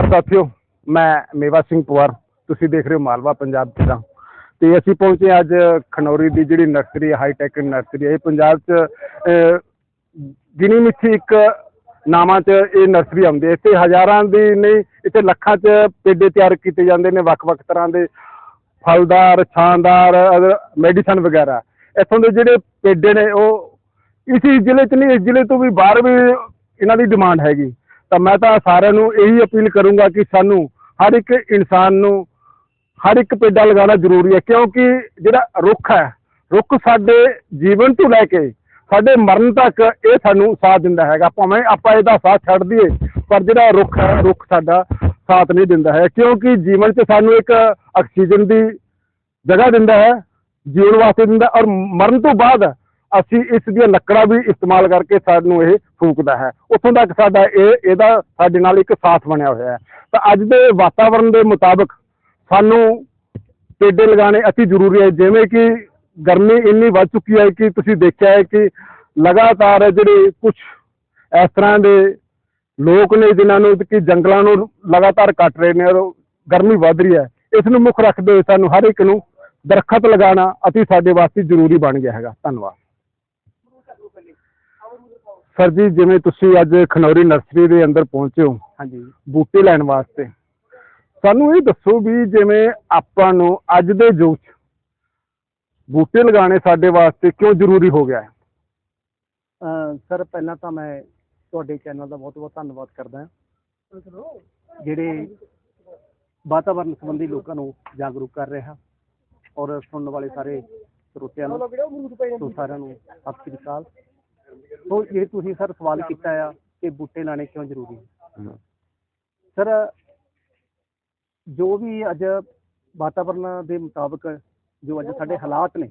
ਨਮਸਕਾਰ ਸਾਥੀਓ ਮੈਂ ਮੇਵਾ ਸਿੰਘ ਪਵਾਰ ਤੁਸੀਂ ਦੇਖ ਰਹੇ ਹੋ ਮਾਲਵਾ ਪੰਜਾਬ ਦਾ ਤੇ ਅਸੀਂ ਪਹੁੰਚੇ ਅੱਜ ਖਨੌਰੀ ਦੀ ਜਿਹੜੀ ਨਰਸਰੀ ਹਾਈ ਟੈਕ ਨਰਸਰੀ ਹੈ। ਇਹ ਪੰਜਾਬ 'ਚ ਅਹ, ਗਿਣੀ ਮਿੱਥੀ ਇੱਕ ਨਾਮਾਂ 'ਚ ਇਹ ਨਰਸਰੀ ਆਉਂਦੀ ਹੈ। ਇੱਥੇ ਹਜ਼ਾਰਾਂ ਦੀ ਨਹੀਂ ਇੱਥੇ ਲੱਖਾਂ 'ਚ ਪੇਡੇ ਤਿਆਰ ਕੀਤੇ ਜਾਂਦੇ ਨੇ ਵੱਖ-ਵੱਖ ਤਰ੍ਹਾਂ ਦੇ ਫਲਦਾਰ ਛਾਂਦਾਰ ਮੈਡੀਸਨ ਵਗੈਰਾ। ਇੱਥੋਂ ਦੇ ਜਿਹੜੇ ਪੇਡੇ ਨੇ ਉਹ ਇਸੇ ਜ਼ਿਲ੍ਹੇ 'ਚ ਨਹੀਂ ਇਸ ਜ਼ਿਲ੍ਹੇ ਤੋਂ ਵੀ ਬਾਹਰ ਵੀ ਇਹਨਾਂ ਦੀ ਡਿਮਾਂਡ ਹੈਗੀ। ਤਾਂ ਮੈਂ ਤਾਂ ਸਾਰਿਆਂ ਨੂੰ ਇਹੀ ਅਪੀਲ ਕਰੂੰਗਾ ਕਿ ਸਾਨੂੰ ਹਰ ਇੱਕ ਇਨਸਾਨ ਨੂੰ ਹਰ ਇੱਕ ਪੇਡਾ ਲਗਾਉਣਾ ਜ਼ਰੂਰੀ ਹੈ, ਕਿਉਂਕਿ ਜਿਹੜਾ ਰੁੱਖ ਹੈ, ਰੁੱਖ ਸਾਡੇ ਜੀਵਨ ਤੋਂ ਲੈ ਕੇ ਸਾਡੇ ਮਰਨ ਤੱਕ ਇਹ ਸਾਨੂੰ ਸਾਥ ਦਿੰਦਾ ਹੈਗਾ। ਭਾਵੇਂ ਆਪਾਂ ਇਹਦਾ ਸਾਥ ਛੱਡ ਦਈਏ, ਪਰ ਜਿਹੜਾ ਰੁੱਖ ਹੈ, ਰੁੱਖ ਸਾਡਾ ਸਾਥ ਨਹੀਂ ਦਿੰਦਾ ਹੈ, ਕਿਉਂਕਿ ਜੀਵਨ 'ਚ ਸਾਨੂੰ ਇੱਕ ਆਕਸੀਜਨ ਦੀ ਜਗ੍ਹਾ ਦਿੰਦਾ ਹੈ, ਜੀਵਨ ਵਾਸਤੇ ਦਿੰਦਾ ਔਰ ਮਰਨ ਤੋਂ ਬਾਅਦ ਅਸੀਂ ਇਸ ਦੀਆਂ ਲੱਕੜਾਂ ਵੀ ਇਸਤੇਮਾਲ ਕਰਕੇ ਸਾਨੂੰ ਇਹ ਫੂਕਦਾ ਹੈ। ਉੱਥੋਂ ਤੱਕ ਸਾਡਾ ਇਹ, ਇਹਦਾ ਸਾਡੇ ਨਾਲ ਇੱਕ ਸਾਥ ਬਣਿਆ ਹੋਇਆ ਹੈ। ਤਾਂ ਅੱਜ ਦੇ ਵਾਤਾਵਰਣ ਦੇ ਮੁਤਾਬਕ ਸਾਨੂੰ ਪੇਡੇ ਲਗਾਉਣੇ ਅਤੀ ਜ਼ਰੂਰੀ ਹੈ। ਜਿਵੇਂ ਕਿ ਗਰਮੀ ਇੰਨੀ ਵੱਧ ਚੁੱਕੀ ਹੈ ਕਿ ਤੁਸੀਂ ਦੇਖਿਆ ਹੈ ਕਿ ਲਗਾਤਾਰ ਜਿਹੜੇ ਕੁਝ ਇਸ ਤਰ੍ਹਾਂ ਦੇ ਲੋਕ ਨੇ ਜਿਨ੍ਹਾਂ ਨੂੰ ਕਿ ਜੰਗਲਾਂ ਨੂੰ ਲਗਾਤਾਰ ਕੱਟ ਰਹੇ ਨੇ ਔਰ ਗਰਮੀ ਵੱਧ ਰਹੀ ਹੈ, ਇਸ ਨੂੰ ਮੁੱਖ ਰੱਖਦੇ ਹੋਏ ਸਾਨੂੰ ਹਰ ਇੱਕ ਨੂੰ ਦਰਖਤ ਲਗਾਉਣਾ ਅਤੀ ਸਾਡੇ ਵਾਸਤੇ ਜ਼ਰੂਰੀ ਬਣ ਗਿਆ ਹੈਗਾ। ਧੰਨਵਾਦ। ਸਰ ਜੀ ਜਿਵੇਂ ਤੁਸੀਂ ਅੱਜ ਖਨੌਰੀ ਨਰਸਰੀ ਦੇ ਅੰਦਰ ਪਹੁੰਚੇ ਹੋ ਹਾਂਜੀ। ਬੂਟੇ ਲੈਣ ਵਾਸਤੇ ਸਾਨੂੰ ਇਹ ਦੱਸੋ ਵੀ ਜਿਵੇਂ ਆਪਾਂ ਨੂੰ ਅੱਜ ਦੇ ਯੁੱਗ 'ਚ ਬੂਟੇ ਲਗਾਉਣੇ ਸਾਡੇ ਵਾਸਤੇ ਕਿਉਂ ਜ਼ਰੂਰੀ ਹੋ ਗਿਆ ਹੈ? ਸਰ ਪਹਿਲਾਂ ਤਾਂ ਮੈਂ ਤੁਹਾਡੇ ਚੈਨਲ ਦਾ ਬਹੁਤ ਬਹੁਤ ਧੰਨਵਾਦ ਕਰਦਾ ਹਾਂ। ਜਿਹੜੇ ਵਾਤਾਵਰਣ ਸੰਬੰਧੀ ਲੋਕਾਂ ਨੂੰ ਜਾਗਰੂਕ ਕਰ ਰਿਹਾ ਔਰ ਸੁਣਨ ਵਾਲੇ ਸਾਰੇ ਸਰੋਤਿਆਂ ਨੂੰ ਸਾਰਿਆਂ ਨੂੰ ਸਤਿ ਸ੍ਰੀ ਅਕਾਲ। ਸੋ ਇਹ ਤੁਸੀਂ ਸਰ ਸਵਾਲ ਕੀਤਾ ਆ ਕਿ ਬੂਟੇ ਲਾਣੇ ਕਿਉਂ ਜ਼ਰੂਰੀ ਹੈ? ਸਰ ਜੋ ਵੀ ਅੱਜ ਵਾਤਾਵਰਣ ਦੇ ਮੁਤਾਬਕ ਜੋ ਅੱਜ ਸਾਡੇ ਹਾਲਾਤ ਨੇ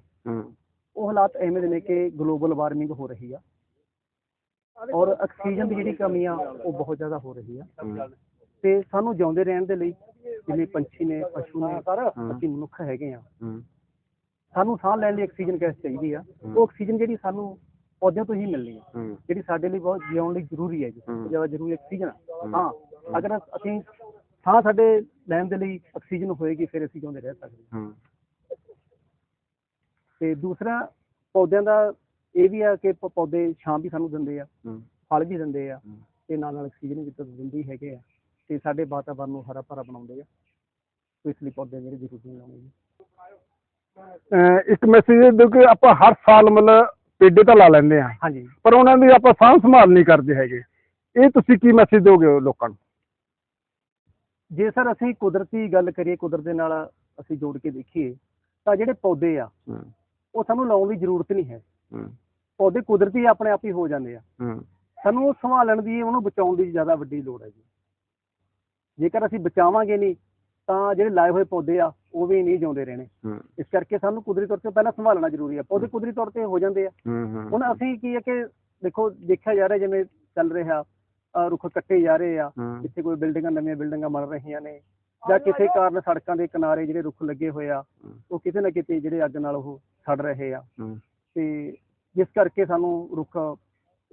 ਉਹ ਹਾਲਾਤ ਐਵੇਂ ਦੇ ਨੇ ਕਿ ਗਲੋਬਲ ਵਾਰਮਿੰਗ ਹੋ ਰਹੀ ਆ ਔਰ ਆਕਸੀਜਨ ਦੀ ਜਿਹੜੀ ਕਮੀ ਆ ਉਹ ਬਹੁਤ ਜ਼ਿਆਦਾ ਹੋ ਰਹੀ ਆ। ਤੇ ਸਾਨੂੰ ਜਿਉਂਦੇ ਰਹਿਣ ਦੇ ਲਈ ਜਿਵੇਂ ਪੰਛੀ ਨੇ ਪਸ਼ੂ ਨੇ ਅਸੀਂ ਮਨੁੱਖ ਹੈਗੇ ਆ। ਸਾਨੂੰ ਸਾਹ ਲੈਣ ਲਈ ਆਕਸੀਜਨ ਗੈਸ ਚਾਹੀਦੀ ਆ। ਉਹ ਆਕਸੀਜਨ ਜਿਹੜੀ ਸਾਨੂੰ ਪੌਦਿਆਂ ਤੋਂ ਹੀ ਮਿਲਣੀ ਆ ਜਿਹੜੀ ਸਾਡੇ ਲਈ ਬਹੁਤ ਜਿਉਣ ਲਈ ਜ਼ਰੂਰੀ ਹੈ ਜੀ ਤੋਂ ਜ਼ਿਆਦਾ ਜ਼ਰੂਰੀ ਆਕਸੀਜਨ। ਹਾਂ। ਅਗਰ ਅਸੀਂ ਸਾਹ ਸਾਡੇ ਲੈਣ ਦੇ ਲਈ ਆਕਸੀਜਨ ਹੋਏਗੀ ਫਿਰ ਅਸੀਂ ਜਿਉਂਦੇ ਰਹਿ ਸਕਦੇ ਹਾਂ। ਤੇ ਦੂਸਰਾ ਪੌਦਿਆਂ ਦਾ ਇਹ ਵੀ ਆ ਕਿ ਪ- ਪੌਦੇ ਛਾਂ ਵੀ ਸਾਨੂੰ ਦਿੰਦੇ ਆ ਫਲ ਵੀ ਦਿੰਦੇ ਆ ਤੇ ਨਾਲ ਨਾਲ ਆਕਸੀਜਨ ਵੀ ਤਾਂ ਦਿੰਦੇ ਹੀ ਹੈਗੇ ਆ। ਤੇ ਸਾਡੇ ਵਾਤਾਵਰਨ ਨੂੰ ਹਰਾ ਭਰਾ ਬਣਾਉਂਦੇ ਆ। ਸੋ ਇਸ ਲਈ ਪੌਦੇ ਜਿਹੜੇ ਜ਼ਰੂਰੀ ਲਾਉਣੇ ਜੀ ਅਹ ਇੱਕ ਮੈਸੇਜ ਦਿਓ ਕਿ ਆਪਾਂ ਹਰ ਸਾਲ ਮਤਲਬ ਪੇਡੇ ਤਾਂ ਲਾ ਲੈਂਦੇ ਆ। ਹਾਂਜੀ। ਪਰ ਉਹਨਾਂ ਦੀ ਆਪਾਂ ਸਾਂਭ ਸੰਭਾਲ ਨਹੀਂ ਕਰਦੇ ਹੈਗੇ। ਇਹ ਤੁਸੀਂ ਕੀ ਮੈਸੇਜ ਦਿਓਗੇ ਲੋਕਾਂ ਨੂੰ? ਜੇ ਸਰ ਅਸੀਂ ਕੁਦਰਤੀ ਗੱਲ ਕਰੀਏ ਕੁਦਰਤ ਦੇ ਨਾਲ ਅਸੀਂ ਜੋੜ ਕੇ ਦੇਖੀਏ ਤਾਂ ਜਿਹੜੇ ਪੌਦੇ ਆ ਉਹ ਸਾਨੂੰ ਲਾਉਣ ਦੀ ਜ਼ਰੂਰਤ ਨਹੀਂ ਹੈ। ਪੌਦੇ ਕੁਦਰਤੀ ਆਪਣੇ ਆਪ ਹੀ ਹੋ ਜਾਂਦੇ ਆ। ਸਾਨੂੰ ਉਹ ਸੰਭਾਲਣ ਦੀ ਉਹਨੂੰ ਬਚਾਉਣ ਦੀ ਜ਼ਿਆਦਾ ਵੱਡੀ ਲੋੜ ਹੈ ਜੀ। ਜੇਕਰ ਅਸੀਂ ਬਚਾਵਾਂਗੇ ਨਹੀਂ ਤਾਂ ਜਿਹੜੇ ਲਾਏ ਹੋਏ ਪੌਦੇ ਆ ਉਹ ਵੀ ਨਹੀਂ ਜਿਉਂਦੇ ਰਹਿਣੇ। ਇਸ ਕਰਕੇ ਸਾਨੂੰ ਕੁਦਰਤੀ ਤੌਰ ਤੇ ਪਹਿਲਾਂ ਸੰਭਾਲਣਾ ਜ਼ਰੂਰੀ ਆ। ਪੌਦੇ ਕੁਦਰਤੀ ਤੌਰ ਤੇ ਹੋ ਜਾਂਦੇ ਆ। ਹੁਣ ਅਸੀਂ ਕੀ ਹੈ ਕਿ ਦੇਖੋ ਦੇਖਿਆ ਜਾ ਰਿਹਾ ਜਿਵੇਂ ਚੱਲ ਰਿਹਾ ਅਹ ਰੁੱਖ ਕੱਟੇ ਜਾ ਰਹੇ ਆ। ਜਿੱਥੇ ਕੋਈ ਬਿਲਡਿੰਗਾਂ ਨਵੀਆਂ ਬਿਲਡਿੰਗਾਂ ਬਣ ਰਹੀਆਂ ਨੇ। ਜਾਂ ਕਿਸੇ ਕਾਰਨ ਸੜਕਾਂ ਦੇ ਕਿਨਾਰੇ ਜਿਹੜੇ ਰੁੱਖ ਲੱਗੇ ਹੋਏ ਆ ਉਹ ਕਿਤੇ ਨਾ ਕਿਤੇ ਜਿਹੜੇ ਅੱਗ ਨਾਲ ਉਹ ਸੜ ਰਹੇ ਆ। ਤੇ ਜਿਸ ਕਰਕੇ ਸਾਨੂੰ ਰੁੱਖ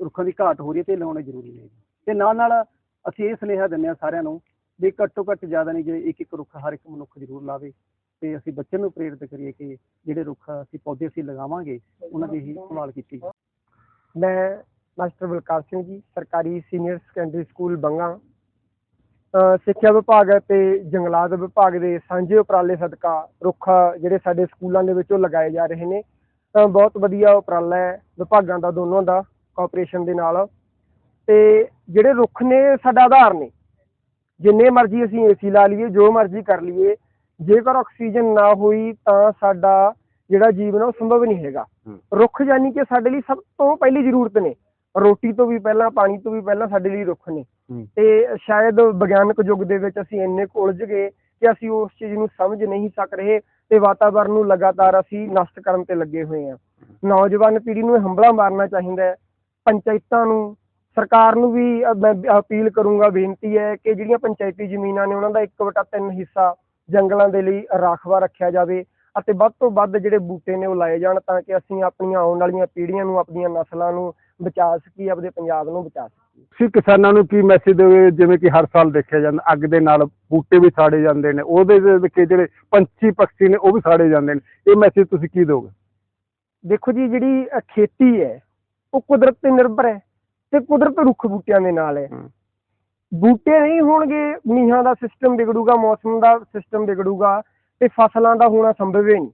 ਰੁੱਖਾਂ ਦੀ ਘਾਟ ਹੋ ਰਹੀ ਹੈ ਤੇ ਲਾਉਣੇ ਜ਼ਰੂਰੀ ਨੇ। ਤੇ ਨਾਲ ਨਾਲ ਅਸੀਂ ਇਹ ਸੁਨੇਹਾ ਦਿੰਦੇ ਹਾਂ ਸਾਰਿਆਂ ਨੂੰ ਵੀ ਘੱਟੋ ਘੱਟ ਜ਼ਿਆਦਾ ਨਹੀਂ ਜੇ ਇੱਕ ਇੱਕ ਰੁੱਖ ਹਰ ਇੱਕ ਮਨੁੱਖ ਜ਼ਰੂਰ ਲਾਵੇ ਤੇ ਅਸੀਂ ਬੱਚਿਆਂ ਨੂੰ ਪ੍ਰੇਰਿਤ ਕਰੀਏ ਕਿ ਜਿਹੜੇ ਰੁੱਖ ਅਸੀਂ ਪੌਦੇ ਅਸੀਂ ਲਗਾਵਾਂਗੇ, ਉਹਨਾਂ ਦੀ ਹੀ ਸੰਭਾਲ ਕੀਤੀ ਮੈਂ ਮਾਸਟਰ ਬਲਕਾਰ ਸਿੰਘ ਜੀ, ਸਰਕਾਰੀ ਸੀਨੀਅਰ ਸੈਕੰਡਰੀ ਸਕੂਲ ਬੰਗਾ। ਸਿੱਖਿਆ ਵਿਭਾਗ ਤੇ ਜੰਗਲਾਤ ਵਿਭਾਗ ਦੇ ਸਾਂਝੇ ਉਪਰਾਲੇ ਸਦਕਾ ਰੁੱਖ ਜਿਹੜੇ ਸਾਡੇ ਸਕੂਲਾਂ ਦੇ ਵਿੱਚ ਉਹ ਲਗਾਏ ਜਾ ਰਹੇ ਨੇ। ਬਹੁਤ ਵਧੀਆ ਉਪਰਾਲਾ ਹੈ ਵਿਭਾਗਾਂ ਦਾ, ਦੋਨੋਂ ਦਾ ਕੋਆਪਰੇਸ਼ਨ ਦੇ ਨਾਲ। ਤੇ ਜਿਹੜੇ ਰੁੱਖ ਨੇ, ਸਾਡਾ ਆਧਾਰ ਨੇ। ਜਿੰਨੇ ਮਰਜ਼ੀ ਅਸੀਂ ਏਸੀ ਲਾ ਲਈਏ ਜੋ ਮਰਜ਼ੀ ਕਰ ਲਈਏ ਜੇਕਰ ਆਕਸੀਜਨ ਨਾ ਹੋਈ ਤਾਂ ਸਾਡਾ ਜਿਹੜਾ ਜੀਵਨ ਉਹ ਸੰਭਵ ਨਹੀਂ ਹੈਗਾ। ਰੁੱਖ ਯਾਨੀ ਕਿ ਸਾਡੇ ਲਈ ਸਭ ਤੋਂ ਪਹਿਲੀ ਜ਼ਰੂਰਤ ਨੇ। ਰੋਟੀ ਤੋਂ ਵੀ ਪਹਿਲਾਂ ਪਾਣੀ ਤੋਂ ਵੀ ਪਹਿਲਾਂ ਸਾਡੇ ਲਈ ਰੁੱਖ ਨੇ। ਤੇ ਸ਼ਾਇਦ ਵਿਗਿਆਨਕ ਯੁੱਗ ਦੇ ਵਿੱਚ ਅਸੀਂ ਇੰਨੇ ਉਲਝ ਗਏ ਕਿ ਅਸੀਂ ਉਸ ਚੀਜ਼ ਨੂੰ ਸਮਝ ਨਹੀਂ ਸਕ ਰਹੇ ਤੇ ਵਾਤਾਵਰਨ ਨੂੰ ਲਗਾਤਾਰ ਅਸੀਂ ਨਸ਼ਟ ਕਰਨ ਤੇ ਲੱਗੇ ਹੋਏ ਹਾਂ। ਨੌਜਵਾਨ ਪੀੜ੍ਹੀ ਨੂੰ ਹੰਭਲਾ ਮਾਰਨਾ ਚਾਹੀਦਾ ਹੈ। ਪੰਚਾਇਤਾਂ ਨੂੰ ਸਰਕਾਰ ਨੂੰ ਵੀ ਮੈਂ ਅਪੀਲ ਕਰੂੰਗਾ ਬੇਨਤੀ ਹੈ ਕਿ ਜਿਹੜੀਆਂ ਪੰਚਾਇਤੀ ਜ਼ਮੀਨਾਂ ਨੇ ਉਹਨਾਂ ਦਾ 1/3 ਹਿੱਸਾ ਜੰਗਲਾਂ ਦੇ ਲਈ ਰਾਖਵਾ ਰੱਖਿਆ ਜਾਵੇ ਅਤੇ ਵੱਧ ਤੋਂ ਵੱਧ ਜਿਹੜੇ ਬੂਟੇ ਨੇ ਉਹ ਲਾਏ ਜਾਣ ਤਾਂ ਕਿ ਅਸੀਂ ਆਪਣੀਆਂ ਆਉਣ ਵਾਲੀਆਂ ਪੀੜ੍ਹੀਆਂ ਨੂੰ ਆਪਣੀਆਂ ਨਸਲਾਂ ਨੂੰ ਬਚਾ ਸਕੀਏ ਆਪਣੇ ਪੰਜਾਬ ਨੂੰ ਬਚਾ ਸਕੀਏ। ਤੁਸੀਂ ਕਿਸਾਨਾਂ ਨੂੰ ਕੀ ਮੈਸੇਜ ਦਿਓਗੇ? ਜਿਵੇਂ ਕਿ ਹਰ ਸਾਲ ਦੇਖਿਆ ਜਾਂਦਾ ਅੱਗ ਦੇ ਨਾਲ ਬੂਟੇ ਵੀ ਸਾੜੇ ਜਾਂਦੇ ਨੇ ਉਹਦੇ ਦੇ ਜਿਹੜੇ ਪੰਛੀ ਪੰਛੀ ਨੇ ਉਹ ਵੀ ਸਾੜੇ ਜਾਂਦੇ ਨੇ ਇਹ ਮੈਸੇਜ ਤੁਸੀਂ ਕੀ ਦਿਓਗੇ? ਦੇਖੋ ਜੀ ਜਿਹੜੀ ਖੇਤੀ ਹੈ ਉਹ ਕੁਦਰਤ ਤੇ ਨਿਰਭਰ ਹੈ। ਤੇ ਕੁਦਰਤ ਰੁੱਖ ਬੂਟਿਆਂ ਦੇ ਨਾਲ ਹੈ। ਬੂਟੇ ਨਹੀਂ ਹੋਣਗੇ ਮੀਂਹਾਂ ਦਾ ਸਿਸਟਮ ਵਿਗੜੂਗਾ ਮੌਸਮ ਦਾ ਸਿਸਟਮ ਵਿਗੜੂਗਾ ਤੇ ਫਸਲਾਂ ਦਾ ਹੋਣਾ ਸੰਭਵ ਹੀ ਨਹੀਂ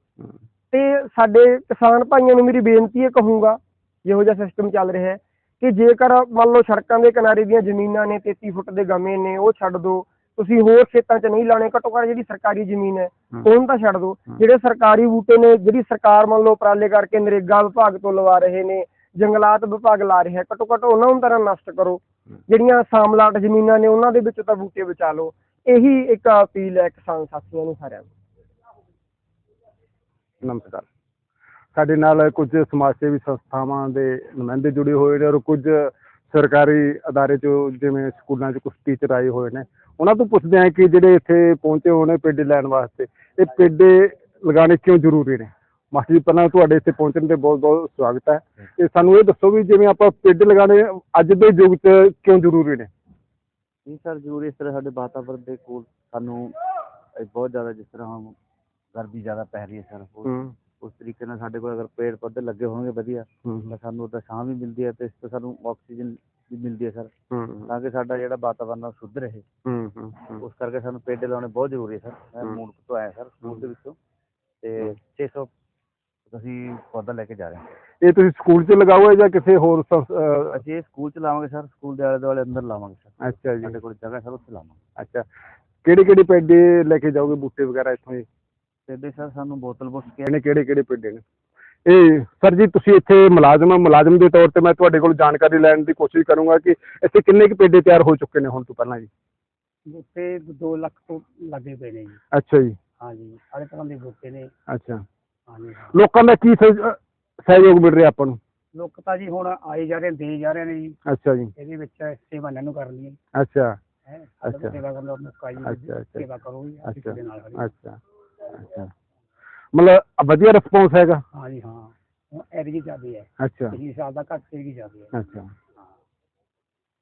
ਤੇ ਸਾਡੇ ਕਿਸਾਨ ਭਾਈਆਂ ਨੂੰ ਮੇਰੀ ਬੇਨਤੀ ਹੈ ਕਹੂੰਗਾ ਜਿਹੋ ਜਿਹਾ ਸਿਸਟਮ ਚੱਲ ਰਿਹਾ ਹੈ ਕਿ ਜੇਕਰ ਮੰਨ ਲਓ ਸੜਕਾਂ ਦੇ ਕਿਨਾਰੇ ਦੀਆਂ ਜ਼ਮੀਨਾਂ ਨੇ 33 ਫੁੱਟ ਦੇ ਗਮੇ ਨੇ ਉਹ ਛੱਡ ਦਿਓ ਤੁਸੀਂ ਹੋਰ ਖੇਤਾਂ 'ਚ ਨਹੀਂ ਲਾਣੇ ਘੱਟੋ ਘੱਟ ਜਿਹੜੀ ਸਰਕਾਰੀ ਜ਼ਮੀਨ ਹੈ। ਉਹਨੂੰ ਤਾਂ ਛੱਡ ਦਿਓ। ਜਿਹੜੇ ਸਰਕਾਰੀ ਬੂਟੇ ਨੇ ਜਿਹੜੀ ਸਰਕਾਰ ਮੰਨ ਲਓ ਉਪਰਾਲੇ ਕਰਕੇ ਨਰੇਗਾ ਵਿਭਾਗ ਤੋਂ ਲਵਾ ਰਹੇ ਨੇ ਜੰਗਲਾਤ ਵਿਭਾਗ ਲਾ ਰਿਹਾ ਘੱਟੋ ਘੱਟ ਉਹਨਾਂ ਨੂੰ ਤਰ੍ਹਾਂ ਨਸ਼ਟ ਕਰੋ। ਜਿਹੜੀਆਂ ਸਾਮਲਾਟ ਜ਼ਮੀਨਾਂ ਨੇ, ਉਹਨਾਂ ਦੇ ਵਿੱਚ ਤਾਂ ਬੂਟੇ ਬਚਾ ਲਓ। ਇਹੀ ਇੱਕ ਅਪੀਲ ਹੈ ਕਿਸਾਨ ਸਾਥੀਆਂ ਨੂੰ ਸਾਰਿਆਂ ਨੂੰ। ਨਮਸਕਾਰ। ਸਾਡੇ ਨਾਲ ਕੁਝ ਸਮਾਜ ਸੇਵੀ ਸੰਸਥਾਵਾਂ ਦੇ ਨੁਮਾਇੰਦੇ ਜੁੜੇ ਹੋਏ ਨੇ ਔਰ ਕੁਝ ਸਰਕਾਰੀ ਅਦਾਰੇ ਚੋਂ, ਜਿਵੇਂ ਸਕੂਲਾਂ 'ਚ ਕੁਝ ਟੀਚਰ ਆਏ ਹੋਏ ਨੇ। ਉਹਨਾਂ ਤੋਂ ਪੁੱਛਦੇ ਆ ਕਿ ਜਿਹੜੇ ਇੱਥੇ ਪਹੁੰਚੇ ਹੋਏ ਨੇ ਪੇਡੇ ਲੈਣ ਵਾਸਤੇ, ਇਹ ਪੇਡੇ ਲਗਾਉਣੇ ਕਿਉਂ ਜ਼ਰੂਰੀ ਨੇ? ਮਾਸਟਰ ਜੀ ਪਹਿਲਾਂ ਤੁਹਾਡੇ ਇੱਥੇ ਪਹੁੰਚਣ ਤੇ ਬਹੁਤ ਬਹੁਤ ਸਵਾਗਤ ਹੈ। ਤੇ ਸਾਨੂੰ ਇਹ ਦੱਸੋ ਵੀ ਜਿਵੇਂ ਆਪਾਂ ਪੇਡੇ ਲਗਾਉਣੇ ਅੱਜ ਦੇ ਯੁੱਗ 'ਚ ਕਿਉਂ ਜ਼ਰੂਰੀ ਨੇ? ਨਹੀਂ ਸਰ ਜ਼ਰੂਰੀ ਇਸ ਤਰ੍ਹਾਂ ਸਾਡੇ ਵਾਤਾਵਰਨ ਦੇ ਕੋਲ ਸਾਨੂੰ ਬਹੁਤ ਜ਼ਿਆਦਾ ਜਿਸ ਤਰ੍ਹਾਂ ਗਰਮੀ ਜ਼ਿਆਦਾ ਪੈ ਰਹੀ ਹੈ ਸਰ। ਉਸ- ਤਰੀਕੇ ਨਾਲ ਸਾਡੇ ਕੋਲ ਅਗਰ ਪੇੜ ਪੌਦੇ ਲੱਗੇ ਹੋਣਗੇ ਵਧੀਆ ਤਾਂ ਸਾਨੂੰ ਉਹਦਾ ਛਾਂ ਵੀ ਮਿਲਦੀ ਹੈ ਤੇ ਇਸ ਤੋਂ ਸਾਨੂੰ ਆਕਸੀਜਨ ਵੀ ਮਿਲਦੀ ਹੈ ਸਰ। ਤਾਂ ਕਿ ਸਾਡਾ ਜਿਹੜਾ ਵਾਤਾਵਰਨ ਉਹ ਸ਼ੁੱਧ ਰਹੇ। ਉਸ ਕਰਕੇ ਸਾਨੂੰ ਪੇੜ ਲਾਉਣੇ ਬਹੁਤ ਜ਼ਰੂਰੀ ਹੈ ਸਰ। ਮੈਂ। ਮੂਨਕ ਤੋਂ ਆਇਆ ਸਰ ਸਕੂਲ ਦੇ ਵਿੱਚੋਂ। ਤੇ 600 ਅਸੀਂ ਪੌਦਾ ਲੈ ਕੇ ਜਾ ਰਹੇ ਹਾਂ। ਇਹ ਤੁਸੀਂ ਸਕੂਲ 'ਚ ਲਗਾਓਗੇ ਜਾਂ ਕਿਸੇ ਹੋਰ ਸੰਸ- ਅਹ, ਅਸੀਂ ਇਹ ਸਕੂਲ ਚ ਲਾਵਾਂਗੇ ਸਰ ਸਕੂਲ ਦੇ ਆਲੇ ਦੁਆਲੇ ਅੰਦਰ ਲਾਵਾਂਗੇ ਸਰ। ਅੱਛਾ ਜੀ। ਸਾਡੇ ਕੋਲ ਜਗ੍ਹਾ ਸਰ ਉੱਥੇ ਲਾਵਾਂਗੇ। ਅੱਛਾ। ਕਿਹੜੇ ਕਿਹੜੇ ਪੇਡੇ ਲੈ ਕੇ ਜਾਓਗੇ ਬੂਟੇ ਵਗੈਰਾ ਇੱਥੋਂ ਜੀ? ਪੇਡੇ ਸਰ ਸਾਨੂੰ ਬੋਤਲ ਬੁੱਕ ਕੇ ਕਿਹੜੇ ਕਿਹੜੇ ਕਿਹੜੇ ਪੇਡੇ ਨੇ? ਇਹ ਸਰ ਜੀ ਤੁਸੀਂ ਇੱਥੇ ਮੁਲਾਜ਼ਮ ਹੋ ਮੁਲਾਜ਼ਮ ਦੇ ਤੌਰ ਤੇ ਮੈਂ ਤੁਹਾਡੇ ਕੋਲ ਜਾਣਕਾਰੀ ਲੈਣ ਦੀ ਕੋਸ਼ਿਸ਼ ਕਰੂੰਗਾ ਕਿ ਇੱਥੇ ਕਿੰਨੇ ਕੁ ਪੇਡੇ ਤਿਆਰ ਹੋ ਚੁੱਕੇ ਨੇ ਹੁਣ ਤੋਂ ਪਹਿਲਾਂ ਜੀ? ਬੂਟੇ 2 ਲੱਖ ਤੋਂ ਲੱਗੇ ਪਏ ਨੇ ਜੀ। ਅੱਛਾ ਜੀ। ਹਾਂਜੀ ਸਾਰੇ ਤਰ੍ਹਾਂ ਦੇ ਬੂਟੇ ਨੇ। ਅੱਛਾ। ਲੋਕਾਂ ਦਾ ਕੀ ਸਹਿ- ਅਹ ਸਹਿਯੋਗ ਮਿਲ ਰਿਹਾ ਆਪਾਂ ਨੂੰ? ਲੋਕ ਤਾਂ ਜੀ ਹੁਣ ਆਏ ਜਾ ਰਹੇ ਦੇ ਜਾ ਰਹੇ ਨੇ ਜੀ। ਅੱਛਾ ਜੀ। ਇਹਦੇ ਵਿੱਚ ਸੇਵਾ ਇਹਨਾਂ ਨੂੰ ਕਰਨੀ ਹੈ ਅੱਛਾ। ਹੈ ਅੱਛਾ। ਸੇਵਾ ਕਰਨ ਦਾ ਮੌਕਾ ਜੀ। ਅੱਛਾ, ਅੱਛਾ। ਸੇਵਾ ਕਰੋ ਜੀ ਅਸੀਂ ਅੱਛਾ ਤੁਹਾਡੇ ਨਾਲ ਖੜੇ ਅੱਛਾ। ਅੱਛਾ। ਮਤਲਬ ਵਧੀਆ ਰਿਸਪੌਂਸ ਹੈਗਾ? ਹਾਂ ਜੀ ਹਾਂ। ਹੁਣ ਹੈ। ਅੱਛਾ। ਪਿਛਲੇ ਸਾਲ ਦਾ ਘੱਟ ਐਰਗੀ ਜਾਂਦੀ ਹੈ। ਅੱਛਾ।